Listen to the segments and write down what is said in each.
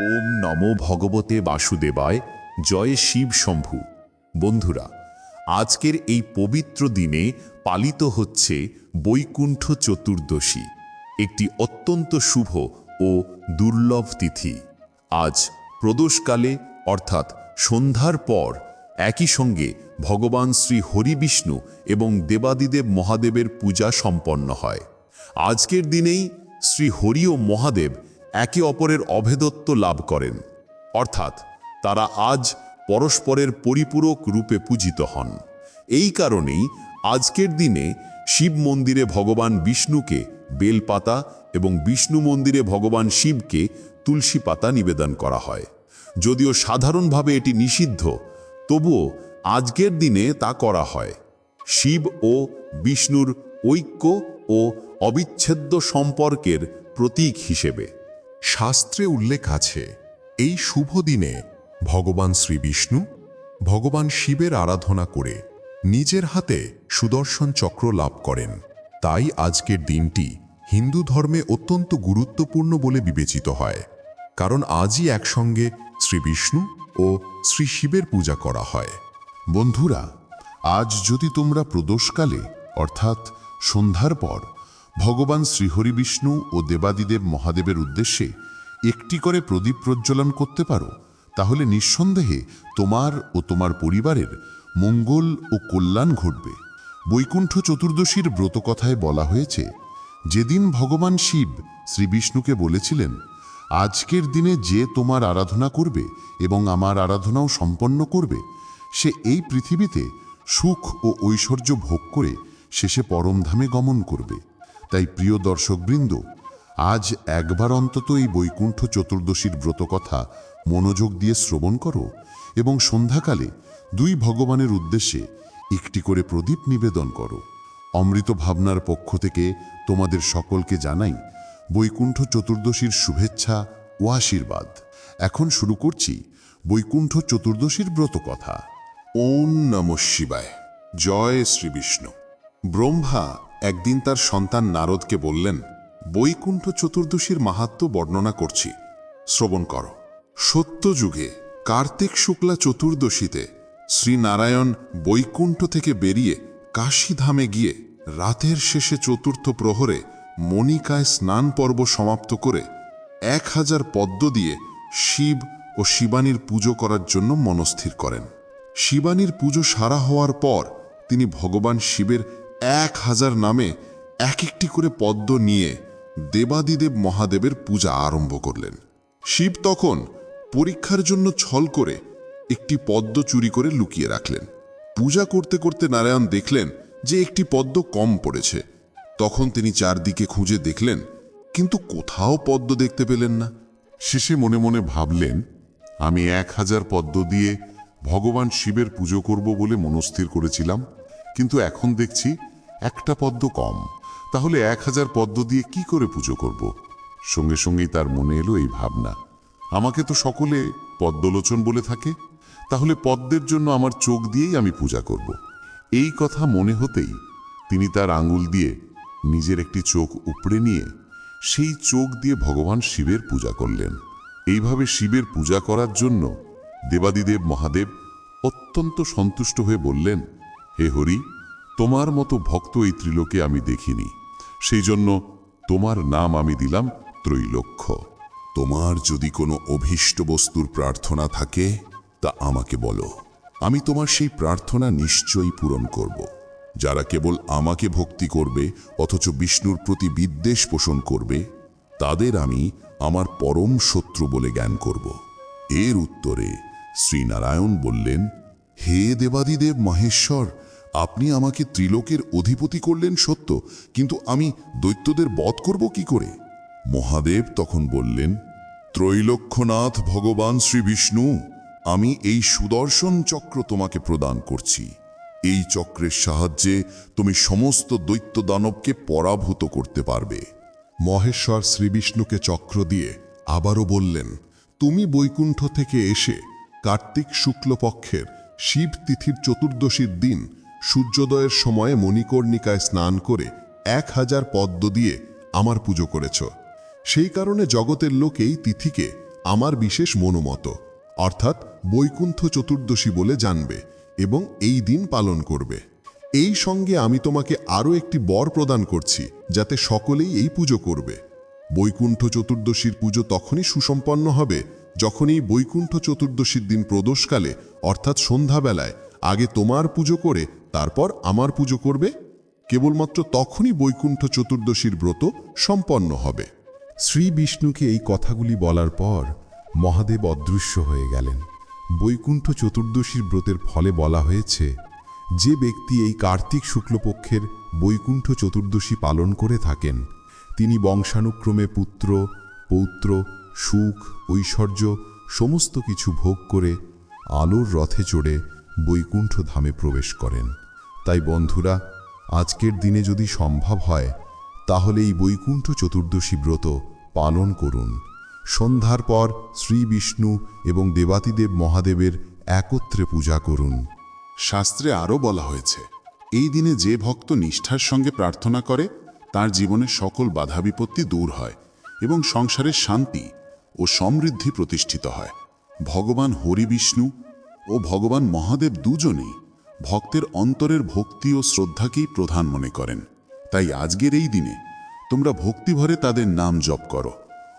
ওম নমো ভগবতে বাসুদেবায়, জয় শিব শম্ভু। বন্ধুরা, আজকের এই পবিত্র দিনে পালিত হচ্ছে বৈকুণ্ঠ চতুর্দশী, একটি অত্যন্ত শুভ ও দুর্লভ তিথি। আজ প্রদোষকালে, অর্থাৎ সন্ধ্যার পর, একই সঙ্গে ভগবান শ্রী হরিবিষ্ণু এবং দেবাদিদেব মহাদেবের পূজা সম্পন্ন হয়। আজকের দিনেই শ্রী হরি ও মহাদেব একে অপরের অভেদত্ব লাভ করেন। অর্থাৎ, তারা আজ পরস্পরের পরিপূরক রূপে পূজিত হন। এই কারণেই আজকের দিনে শিব মন্দিরে ভগবান বিষ্ণুকে বেলপাতা এবং বিষ্ণু মন্দিরে ভগবান শিবকে তুলসী পাতা নিবেদন করা হয়। যদিও সাধারণভাবে এটি নিষিদ্ধ, তবুও আজকের দিনে তা করা হয়। শিব ও বিষ্ণুর ঐক্য ও অবিচ্ছেদ্য সম্পর্কের প্রতীক হিসেবে। শাস্ত্রে উল্লেখ আছে, এই শুভ দিনে ভগবান শ্রী বিষ্ণু ভগবান শিবের আরাধনা করে নিজের হাতে সুদর্শন চক্র লাভ করেন। তাই আজকের দিনটি হিন্দু ধর্মে অত্যন্ত গুরুত্বপূর্ণ বলে বিবেচিত হয়, কারণ আজই একসঙ্গে শ্রী বিষ্ণু ও শ্রী শিবের পূজা করা হয়। বন্ধুরা, আজ যদি তোমরা প্রদোষকালে, অর্থাৎ সন্ধ্যার পর ভগবান শ্রীহরি বিষ্ণু ও দেবাদিদেব মহাদেবের উদ্দেশ্যে একটি করে প্রদীপ প্রজ্বলন করতে পারো, তাহলে নিঃসন্দেহে তোমার ও তোমার পরিবারের মঙ্গল ও কল্যাণ ঘটবে। বৈকুণ্ঠ চতুর্দশীর ব্রতকথায় বলা হয়েছে, যেদিন ভগবান শিব শ্রী বিষ্ণুকে বলেছিলেন, আজকের দিনে যে তোমার আরাধনা করবে এবং আমার আরাধনাও সম্পন্ন করবে, সে এই পৃথিবীতে সুখ ও ঐশ্বর্য ভোগ করে শেষে পরমধামে গমন করবে। তাই প্রিয় দর্শকবৃন্দ, আজ একবার অন্তত এই বৈকুণ্ঠ চতুর্দশীর ব্রতকথা মনোযোগ দিয়ে শ্রবণ করো এবং সন্ধ্যাকালে দুই ভগবানের উদ্দেশ্যে একটি করে প্রদীপ নিবেদন করো। অমৃত ভাবনার পক্ষ থেকে তোমাদের সকলকে জানাই বৈকুণ্ঠ চতুর্দশীর শুভেচ্ছা ও আশীর্বাদ। এখন শুরু করছি বৈকুণ্ঠ চতুর্দশীর ব্রত কথা ওম নম শিবায়। জয় শ্রী বিষ্ণু ব্রহ্মা একদিন তার সন্তান নারদকে বললেন, বৈকুণ্ঠ চতুর্দশীর মাহাত্ম্য বর্ণনা করছি। শ্রবণ করো। সত্যযুগে কার্তিক শুক্লা চতুর্দশীতে শ্রীনারায়ণ বৈকুণ্ঠ থেকে বেরিয়ে কাশীধামে গিয়ে রাতের শেষে চতুর্থ প্রহরে মণিকায় স্নান পর্ব সমাপ্ত করে এক হাজার পদ্ম দিয়ে শিব ও শিবানীর পুজো করার জন্য মনস্থির করেন। শিবানীর পুজো সারা হওয়ার পর তিনি ভগবান শিবের এক হাজার নামে এক একটি করে পদ্ম নিয়ে দেবাদিদেব মহাদেবের পূজা আরম্ভ করলেন। শিব তখন পরীক্ষার জন্য ছল করে একটি পদ্ম চুরি করে লুকিয়ে রাখলেন। পূজা করতে করতে নারায়ণ দেখলেন যে একটি পদ্ম কম পড়েছে। তখন তিনি চারদিকে খুঁজে দেখলেন, কিন্তু কোথাও পদ্ম দেখতে পেলেন না। শেষে মনে মনে ভাবলেন, আমি এক হাজার পদ্ম দিয়ে ভগবান শিবের পুজো করব বলে মনস্থির করেছিলাম, কিন্তু এখন দেখছি একটা পদ্ম কম। তাহলে এক হাজার পদ্ম দিয়ে কি করে পুজো করব? সঙ্গে সঙ্গেই তার মনে এলো এই ভাবনা। আমাকে তো সকলে পদ্মলোচন বলে থাকে। তাহলে পদ্মের জন্য আমার চোখ দিয়েই আমি পূজা করব। এই কথা মনে হতেই তিনি তার আঙুল দিয়ে নিজের একটি চোখ উপড়ে নিয়ে সেই চোখ দিয়ে ভগবান শিবের পূজা করলেন। এইভাবে শিবের পূজা করার জন্য দেবাদিদেব মহাদেব অত্যন্ত সন্তুষ্ট হয়ে বললেন, হে হরি তোমার মতো ভক্ত এই ত্রিলোকে আমি দেখিনি। সেই জন্য তোমার নাম আমি দিলাম ত্রৈলোক্য তোমার যদি কোনো অভীষ্ট বস্তুর প্রার্থনা থাকে, তা আমাকে বলো। আমি তোমার সেই প্রার্থনা নিশ্চয়ই পূরণ করব। যারা কেবল আমাকে ভক্তি করবে, অথচ বিষ্ণুর প্রতি বিদ্বেষ পোষণ করবে, তাদের আমি আমার পরম শত্রু বলে জ্ঞান করব। এর উত্তরে শ্রীনারায়ণ বললেন, হে দেবাদিদেব মহেশ্বর আপনি আমাকে ত্রিলোকের অধিপতি করলেন সত্য, কিন্তু আমি দৈত্যদের বধ করব কি করে? মহাদেব তখন বললেন, ত্রৈলক্ষ্যনাথ ভগবান শ্রী বিষ্ণু, আমি এই সুদর্শন চক্র তোমাকে প্রদান করছি। এই চক্রের সাহায্যে তুমি সমস্ত দৈত্য দানবকে পরাভূত করতে পারবে। মহেশ্বর শ্রীবিষ্ণুকে চক্র দিয়ে আবারও বললেন, তুমি বৈকুণ্ঠ থেকে এসে কার্তিক শুক্লপক্ষের শিব তিথির চতুর্দশীর দিন সূর্যোদয়ের সময়ে মণিকর্ণিকায় স্নান করে এক হাজার পদ্ম দিয়ে আমার পুজো করেছ। সেই কারণে জগতের লোকেই তিথিকে আমার বিশেষ মনোমত, অর্থাৎ বৈকুণ্ঠ চতুর্দশী বলে জানবে এবং এই দিন পালন করবে। এই সঙ্গে আমি তোমাকে আরও একটি বর প্রদান করছি, যাতে সকলেই এই পুজো করবে। বৈকুণ্ঠ চতুর্দশীর পুজো তখনই সুসম্পন্ন হবে যখন এই বৈকুণ্ঠ চতুর্দশীর দিন প্রদোষকালে, অর্থাৎ সন্ধ্যাবেলায়, আগে তোমার পুজো করে তারপর আমার পুজো করবে, কেবলমাত্র তখনই বৈকুণ্ঠ চতুর্দশীর ব্রত সম্পন্ন হবে। শ্রী বিষ্ণুকে এই কথাগুলি বলার পর মহাদেব অদৃশ্য হয়ে গেলেন। বৈকুণ্ঠ চতুর্দশীর ব্রতের ফলে বলা হয়েছে, যে ব্যক্তি এই কার্তিক শুক্লপক্ষের বৈকুণ্ঠ চতুর্দশী পালন করে থাকেন, তিনি বংশানুক্রমে পুত্র, পৌত্র, সুখ, ঐশ্বর্য, সমস্ত কিছু ভোগ করে আলোর রথে চড়ে বৈকুণ্ঠ ধামে প্রবেশ করেন। তাই বন্ধুরা, আজকের দিনে যদি সম্ভব হয়, তাহলে এই বৈকুণ্ঠ চতুর্দশী ব্রত পালন করুন। সন্ধ্যার পর শ্রী বিষ্ণু এবং দেবাতিদেব মহাদেবের একত্রে পূজা করুন। শাস্ত্রে আরও বলা হয়েছে, এই দিনে যে ভক্ত নিষ্ঠার সঙ্গে প্রার্থনা করে, তার জীবনের সকল বাধা বিপত্তি দূর হয় এবং সংসারের শান্তি ও সমৃদ্ধি প্রতিষ্ঠিত হয়। ভগবান হরি বিষ্ণু ও ভগবান মহাদেব দুজনেই ভক্তের অন্তরের ভক্তি ও শ্রদ্ধাকেই প্রধান মনে করেন। তাই আজকের এই দিনে তোমরা ভক্তিভরে তাদের নাম জপ করো।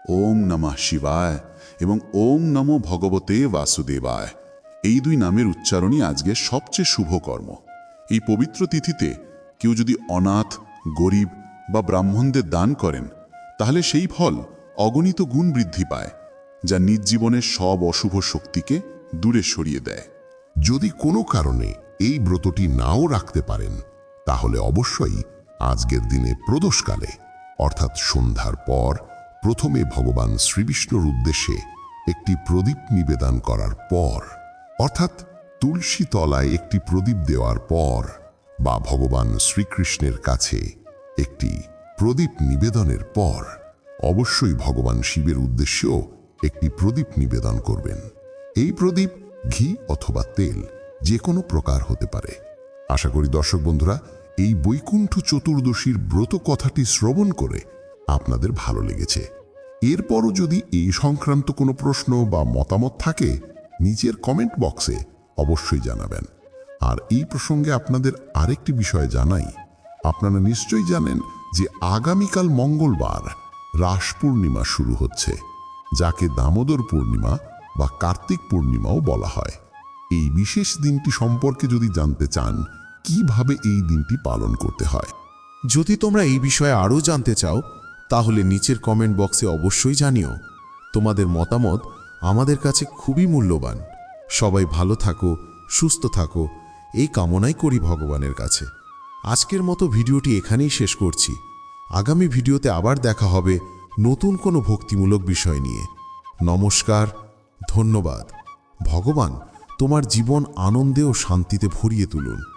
ওম নমঃ শিবায় এবং ওম নমো ভগবতে বাসুদেবায়। এই দুই নামের উচ্চারণই আজকের সবচেয়ে শুভ কর্ম। এই পবিত্র তিথিতে কেউ যদি অনাথ, গরিব বা ব্রাহ্মণদের দান করেন, তাহলে সেই ফল অগণিত গুণ বৃদ্ধি পায়, যা নিজ জীবনের সব অশুভ শক্তিকে দূরে সরিয়ে দেয়। যদি কোনো কারণে এই ব্রতটি নাও রাখতে পারেন, তাহলে অবশ্যই আজকের দিনে প্রদোষকালে, অর্থাৎ সন্ধ্যার পর, প্রথমে ভগবান শ্রীবিষ্ণুর উদ্দেশ্যে একটি প্রদীপ নিবেদন করার পর, অর্থাৎ তুলসী তলায় একটি প্রদীপ দেওয়ার পর বা ভগবান শ্রীকৃষ্ণের কাছে একটি প্রদীপ নিবেদনের পর, অবশ্যই ভগবান শিবের উদ্দেশ্যেও একটি প্রদীপ নিবেদন করবেন। এই প্রদীপ ঘি অথবা তেল যে কোনো প্রকার হতে পারে। আশা করি দর্শক বন্ধুরা, এই বৈকুণ্ঠ চতুর্দশীর ব্রত কথাটি শ্রবণ করে আপনাদের ভালো লেগেছে। এরপরও যদি এই সংক্রান্ত কোনো প্রশ্ন বা মতামত থাকে, নিচের কমেন্ট বক্সে অবশ্যই জানাবেন। আর এই প্রসঙ্গে আপনাদের আরেকটি বিষয় জানাই। আপনারা নিশ্চয়ই জানেন যে আগামীকাল মঙ্গলবার রাস পূর্ণিমা শুরু হচ্ছে, যাকে দামোদর পূর্ণিমা বা কার্তিক পূর্ণিমাও বলা হয়। এই বিশেষ দিনটি সম্পর্কে যদি জানতে চান, কীভাবে এই দিনটি পালন করতে হয়? যদি তোমরা এই বিষয়ে আরও জানতে চাও, তাহলে নিচের কমেন্ট বক্সে অবশ্যই জানিও। তোমাদের মতামত আমাদের কাছে খুবই মূল্যবান। সবাই ভালো থাকো, সুস্থ থাকো, এই কামনাই করি ভগবানের কাছে। আজকের মতো ভিডিওটি এখানেই শেষ করছি। আগামী ভিডিওতে আবার দেখা হবে নতুন কোনো ভক্তিমূলক বিষয় নিয়ে। নমস্কার ধন্যবাদ। ভগবান তোমার জীবন আনন্দে ও শান্তিতে ভরিয়ে তুলুন।